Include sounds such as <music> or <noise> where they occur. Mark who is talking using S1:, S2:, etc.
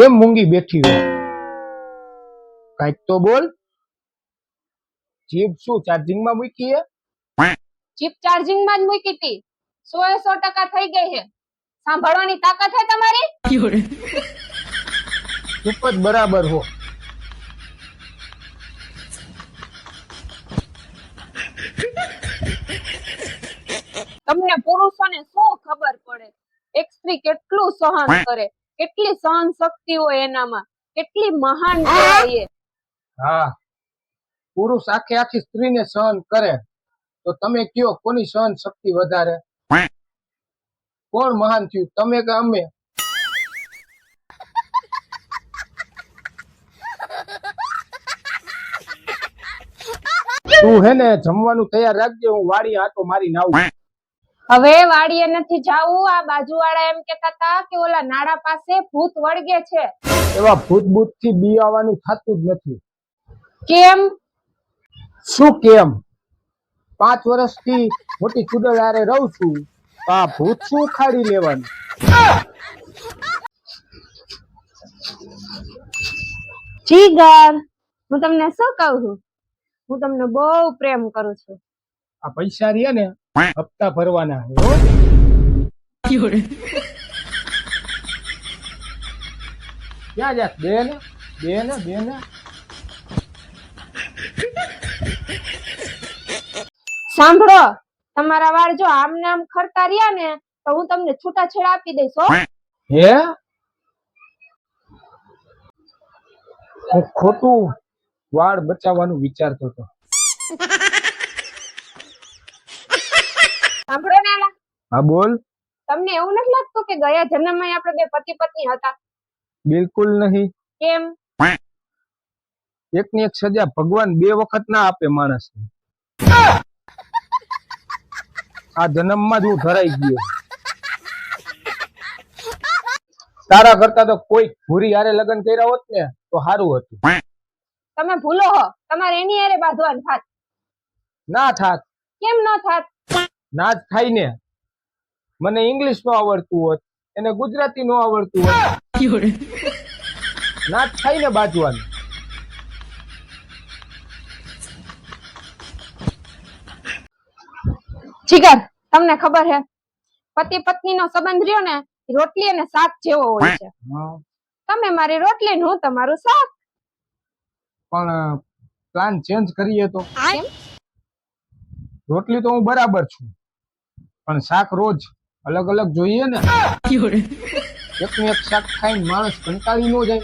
S1: કેમ મૂંગી બેઠી હોય. કંઈક તો બોલ. જીભ શું ચાર્જિંગમાં મૂકી હે
S2: જીપ ચાર્જિંગમાં જ મૂકી હતી સો એ સો ટકા થઈ ગઈ છે. સાંભળવાની તાકાત છે તમારી?
S1: ચૂપ જ બરાબર હો.
S2: તમને પુરુષોને શું ખબર પડે? એક સ્ત્રી કેટલું સહન કરે? કેટલી સહન શક્તિ હોય એનામાં? કેટલી મહાન હોય એ.
S1: હા. પુરુષ આખી આખી સ્ત્રીને સહન કરે તો તમે કયો કોની સહન શક્તિ વધારે? કોણ મહાન થયું? તમે કે અમે? તું હે ને જમવાનું તૈયાર રાખજે હું વાડી આટો મારીને આવું.
S2: હવે વાડીએ નથી જાવું. આ બાજુવાળા એમ કેતા હતા કે ઓલા નાડા પાસે ભૂત વળગે છે.
S1: એવા ભૂત ભૂતથી બી આવવાનું થતું જ નથી.
S2: કેમ?
S1: શું કેમ? પાંચ વર્ષથી મોટી ચુડલ હારે રહું છું. આ ભૂત શું ખાડી લેવાનું?
S2: જીગર હું તમને શું કહું છું? હું તમને બહુ પ્રેમ કરું છું.
S1: આ પૈસા રહ્યા ને હપ્તા ભરવાના ક્યાં જા? બે ને બે ને બે ને.
S2: સાંભળો તમારા વાળ જો આમ ને આમ ખરતા રહ્યા ને તો હું તમને છૂટાછેડા આપી દઈશ હો.
S1: હે? હું ખોટું વાળ બચાવવાનું વિચારતો હતો.
S2: સાંભળો ને
S1: હા બોલ.
S2: તમને એવું નથી લાગતું કે ગયા જન્મમાં આપણે બે પતિ પત્ની હતા?
S1: બિલકુલ નહીં.
S2: કેમ?
S1: એકની એક સજા ભગવાન બે વખત ના આપે માણસને. આ જન્મમાં જ હું ધરાઈ ગયો. તારા કરતા તો કોઈ ભૂરી હારે લગ્ન કર્યા હોત ને તો સારું હતું.
S2: તમે ભૂલો હો. તમારે એની હારે બાંધવાનું થાત.
S1: ના થાત.
S2: કેમ ન થાત?
S1: ના જ થાય ને મને ઇંગ્લિશ નો આવડતું હોત એને ગુજરાતી નો આવડતું હોત. ના જ થાય ને બાજવાનું.
S2: જીગર તમને ખબર છે પતિ પત્ની નો સંબંધ રહ્યો ને રોટલી અને શાક જેવો હોય છે.
S1: હા,
S2: તમે મારી રોટલી ને હું તમારું શાક?
S1: પણ પ્લાન ચેન્જ કરીએ તો. રોટલી તો હું બરાબર છું. પણ શાક રોજ અલગ અલગ જોઈએ ને. <laughs> એક ને એક શાક ખાઈને માણસ કંટાળી ન જાય.